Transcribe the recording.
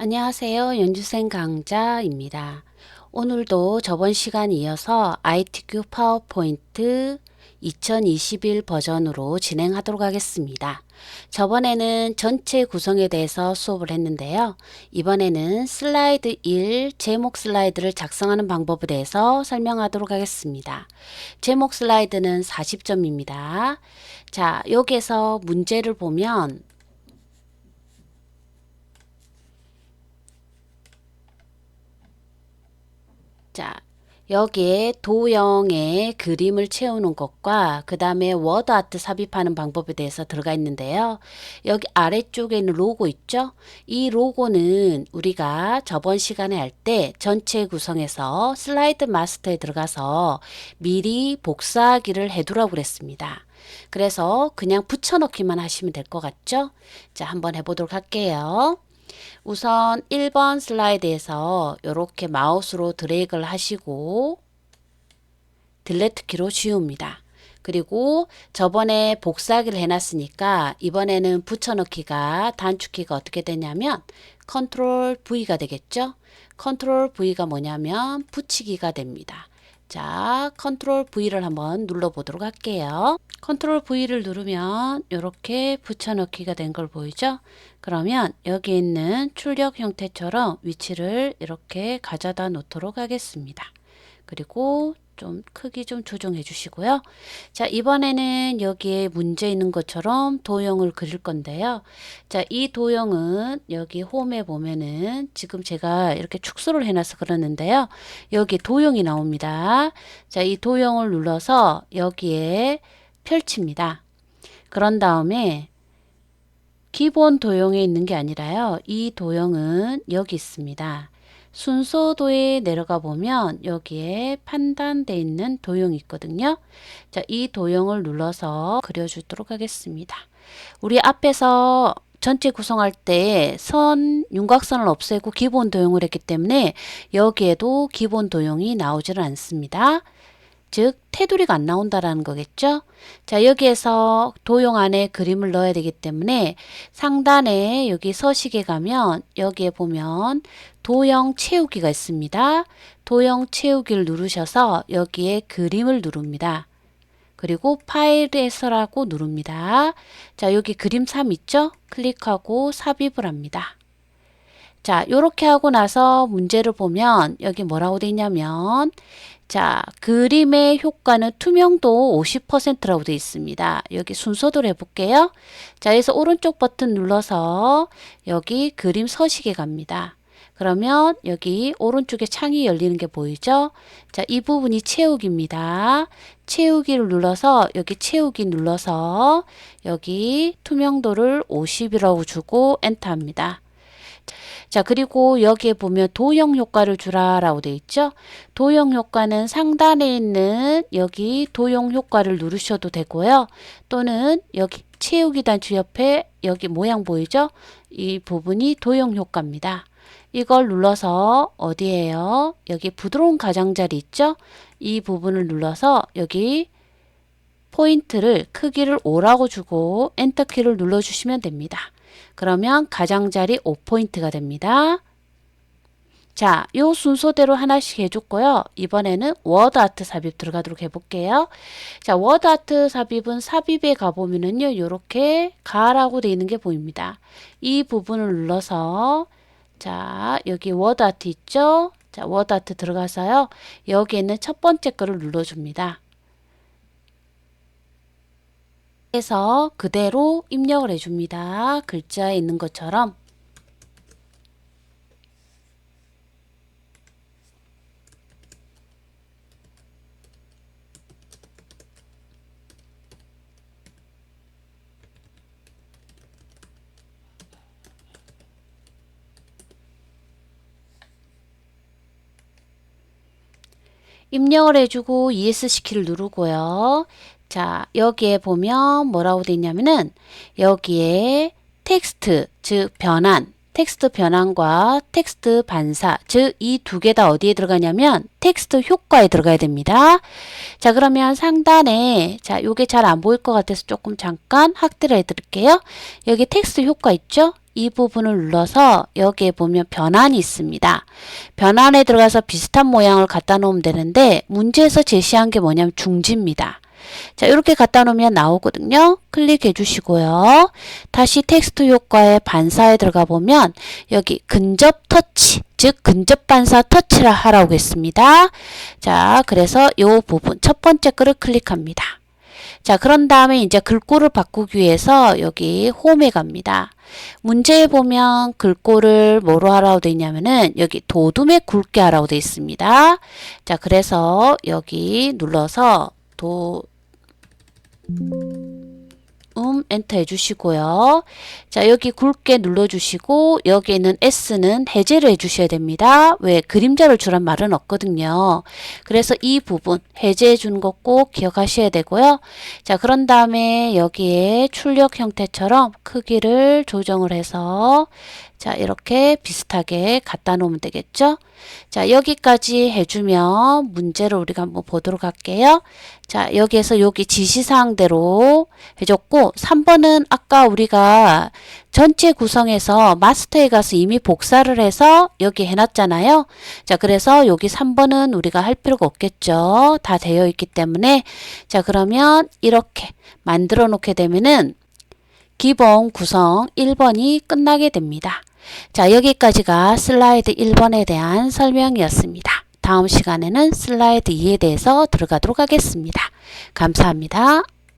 안녕하세요. 연주생 강자입니다. 오늘도 저번 시간 이어서 ITQ 파워포인트 2021 버전으로 진행하도록 하겠습니다. 저번에는 전체 구성에 대해서 수업을 했는데요. 이번에는 슬라이드 1 제목 슬라이드를 작성하는 방법에 대해서 설명하도록 하겠습니다. 제목 슬라이드는 40점입니다. 자, 여기에서 문제를 보면 자, 여기에 도형의 그림을 채우는 것과 그 다음에 워드 아트 삽입하는 방법에 대해서 들어가 있는데요. 여기 아래쪽에 있는 로고 있죠? 이 로고는 우리가 저번 시간에 할 때 전체 구성에서 슬라이드 마스터에 들어가서 미리 복사하기를 해두라고 그랬습니다. 그래서 그냥 붙여넣기만 하시면 될 것 같죠? 자, 한번 해보도록 할게요. 우선 1번 슬라이드에서 이렇게 마우스로 드래그를 하시고 딜레트 키로 지웁니다. 그리고 저번에 복사하기를 해놨으니까 이번에는 붙여넣기가 단축키가 어떻게 되냐면 컨트롤 V가 되겠죠. 컨트롤 V가 뭐냐면 붙이기가 됩니다. 자, 컨트롤 V를 한번 눌러 보도록 할게요. 컨트롤 V를 누르면 이렇게 붙여넣기가 된 걸 보이죠? 그러면 여기 있는 출력 형태처럼 위치를 이렇게 가져다 놓도록 하겠습니다. 그리고 좀 크기 좀 조정해 주시고요. 자, 이번에는 여기에 문제 있는 것처럼 도형을 그릴 건데요. 자, 이 도형은 여기 홈에 보면은 지금 제가 이렇게 축소를 해놔서 그러는데요. 여기 도형이 나옵니다. 자, 이 도형을 눌러서 여기에 펼칩니다. 그런 다음에 기본 도형에 있는 게 아니라요. 이 도형은 여기 있습니다. 순서도에 내려가 보면 여기에 판단돼 있는 도형이 있거든요. 자, 이 도형을 눌러서 그려주도록 하겠습니다. 우리 앞에서 전체 구성할 때 선, 윤곽선을 없애고 기본 도형을 했기 때문에 여기에도 기본 도형이 나오지는 않습니다. 즉 테두리가 안 나온다라는 거겠죠. 자 여기에서 도형 안에 그림을 넣어야 되기 때문에 상단에 여기 서식에 가면 여기에 보면 도형 채우기가 있습니다. 도형 채우기를 누르셔서 여기에 그림을 누릅니다. 그리고 파일에서라고 누릅니다. 자 여기 그림 3 있죠? 클릭하고 삽입을 합니다. 자, 이렇게 하고 나서 문제를 보면 여기 뭐라고 돼 있냐면 자, 그림의 효과는 투명도 50%라고 되어 있습니다. 여기 순서대로 해볼게요. 자, 여기서 오른쪽 버튼 눌러서 여기 그림 서식에 갑니다. 그러면 여기 오른쪽에 창이 열리는 게 보이죠? 자, 이 부분이 채우기입니다. 채우기를 눌러서 여기 채우기 눌러서 여기 투명도를 50이라고 주고 엔터 합니다. 자, 그리고 여기에 보면 도형 효과를 주라라고 되어 있죠. 도형 효과는 상단에 있는 여기 도형 효과를 누르셔도 되고요. 또는 여기 채우기 단추 옆에 여기 모양 보이죠? 이 부분이 도형 효과입니다. 이걸 눌러서 어디에요? 여기 부드러운 가장자리 있죠? 이 부분을 눌러서 여기 포인트를 크기를 5라고 주고 엔터키를 눌러주시면 됩니다. 그러면 가장자리 5포인트가 됩니다. 자, 요 순서대로 하나씩 해줬고요. 이번에는 워드 아트 삽입 들어가도록 해볼게요. 자, 워드 아트 삽입은 삽입에 가보면은요, 요렇게 가라고 되어 있는 게 보입니다. 이 부분을 눌러서, 자, 여기 워드 아트 있죠? 자, 워드 아트 들어가서요, 여기에 있는 첫 번째 거를 눌러줍니다. 해서 그대로 입력을 해줍니다. 글자에 있는 것처럼 입력을 해주고 ESC 키를 누르고요. 자, 여기에 보면 뭐라고 되어 있냐면은 여기에 텍스트, 즉 변환, 텍스트 변환과 텍스트 반사, 즉 이 두 개 다 어디에 들어가냐면 텍스트 효과에 들어가야 됩니다. 자, 그러면 상단에 자, 요게 잘 안 보일 것 같아서 조금 잠깐 확대를 해 드릴게요. 여기 텍스트 효과 있죠? 이 부분을 눌러서 여기에 보면 변환이 있습니다. 변환에 들어가서 비슷한 모양을 갖다 놓으면 되는데 문제에서 제시한 게 뭐냐면 중지입니다. 자, 이렇게 갖다 놓으면 나오거든요. 클릭해 주시고요. 다시 텍스트 효과의 반사에 들어가 보면 여기 근접 터치, 즉 근접 반사 터치를 하라고 했습니다. 자, 그래서 이 부분 첫 번째 거를 클릭합니다. 자, 그런 다음에 이제 글꼴을 바꾸기 위해서 여기 홈에 갑니다. 문제에 보면 글꼴을 뭐로 하라고 되어 있냐면은 여기 도둠에 굵게 하라고 되어 있습니다. 자, 그래서 여기 눌러서 도, 음, 엔터 해주시고요. 자, 여기 굵게 눌러주시고, 여기에는 S는 해제를 해주셔야 됩니다. 왜? 그림자를 주란 말은 없거든요. 그래서 이 부분 해제해 주는 거꼭 기억하셔야 되고요. 자, 그런 다음에 여기에 출력 형태처럼 크기를 조정을 해서 자, 이렇게 비슷하게 갖다 놓으면 되겠죠? 자, 여기까지 해주면 문제를 우리가 한번 보도록 할게요. 자, 여기에서 여기 지시사항대로 해줬고, 3번은 아까 우리가 전체 구성에서 마스터에 가서 이미 복사를 해서 여기 해놨잖아요. 자, 그래서 여기 3번은 우리가 할 필요가 없겠죠. 다 되어 있기 때문에. 자, 그러면 이렇게 만들어 놓게 되면은 기본 구성 1번이 끝나게 됩니다. 자, 여기까지가 슬라이드 1번에 대한 설명이었습니다. 다음 시간에는 슬라이드 2에 대해서 들어가도록 하겠습니다. 감사합니다.